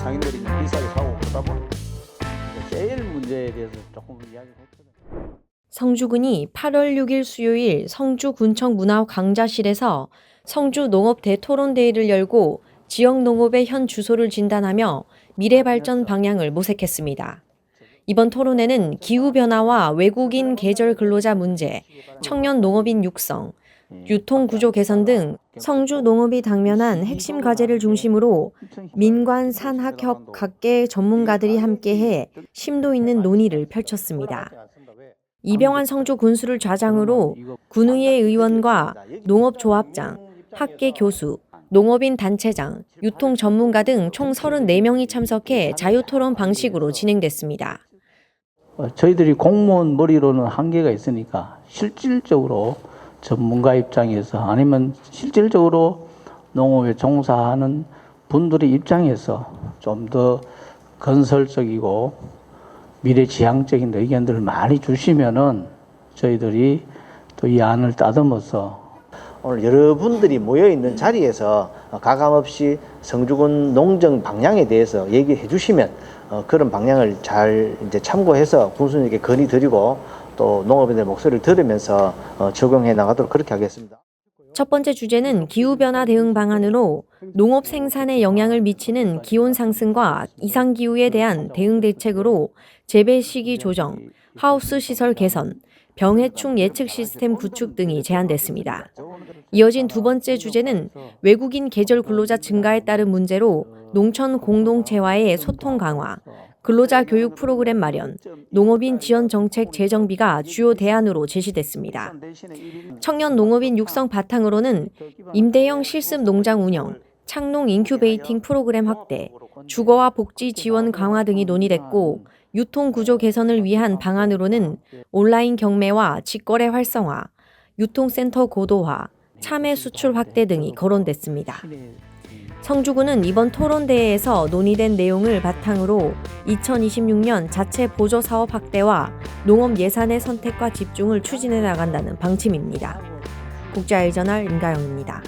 상인들이 비싸게 사고 그러다 보니 세일 문제에 대해서 조금 이야기를 했거든요. 성주군이 8월 6일 수요일 성주군청 문화 강좌실에서 성주 농업대 토론대회를 열고 지역 농업의 현 주소를 진단하며 미래 아, 발전 방향을 모색했습니다. 이번 토론에는 기후변화와 외국인 아, 계절 근로자 문제, 청년 농업인 육성, 유통 구조 개선 등 성주 농업이 당면한 핵심 과제를 중심으로 민관 산학협 각계 전문가들이 함께해 심도 있는 논의를 펼쳤습니다. 이병환 성주 군수를 좌장으로 군의회 의원과 농업조합장, 학계 교수, 농업인 단체장, 유통 전문가 등 총 34명이 참석해 자유 토론 방식으로 진행됐습니다. 어, 저희들이 공무원 머리로는 한계가 있으니까 실질적으로 전문가 입장에서 아니면 실질적으로 농업에 종사하는 분들의 입장에서 좀 더 건설적이고 미래지향적인 의견들을 많이 주시면은 저희들이 또 이 안을 따듬어서 오늘 여러분들이 모여 있는 자리에서 어, 가감 없이 성주군 농정 방향에 대해서 얘기해 주시면 어, 그런 방향을 잘 이제 참고해서 군수님께 건의 드리고 또 농업인들 목소리를 들으면서 어, 적용해 나가도록 그렇게 하겠습니다. 첫 번째 주제는 기후변화 대응 방안으로 농업 생산에 영향을 미치는 기온 상승과 이상기후에 대한 대응 대책으로 재배 시기 조정, 하우스 시설 개선, 병해충 예측 시스템 구축 등이 제안됐습니다. 이어진 두 번째 주제는 외국인 계절 근로자 증가에 따른 문제로 농촌 공동체와의 소통 강화, 근로자 교육 프로그램 마련, 농업인 지원 정책 재정비가 주요 대안으로 제시됐습니다. 청년 농업인 육성 바탕으로는 임대형 실습 농장 운영, 창농 인큐베이팅 프로그램 확대, 주거와 복지 지원 강화 등이 논의됐고 유통 구조 개선을 위한 방안으로는 온라인 경매와 직거래 활성화, 유통센터 고도화, 참외 수출 확대 등이 거론됐습니다. 성주군은 이번 토론대회에서 논의된 내용을 바탕으로 2026년 자체 보조 사업 확대와 농업 예산의 선택과 집중을 추진해 나간다는 방침입니다. 국제아이저널 임가영입니다.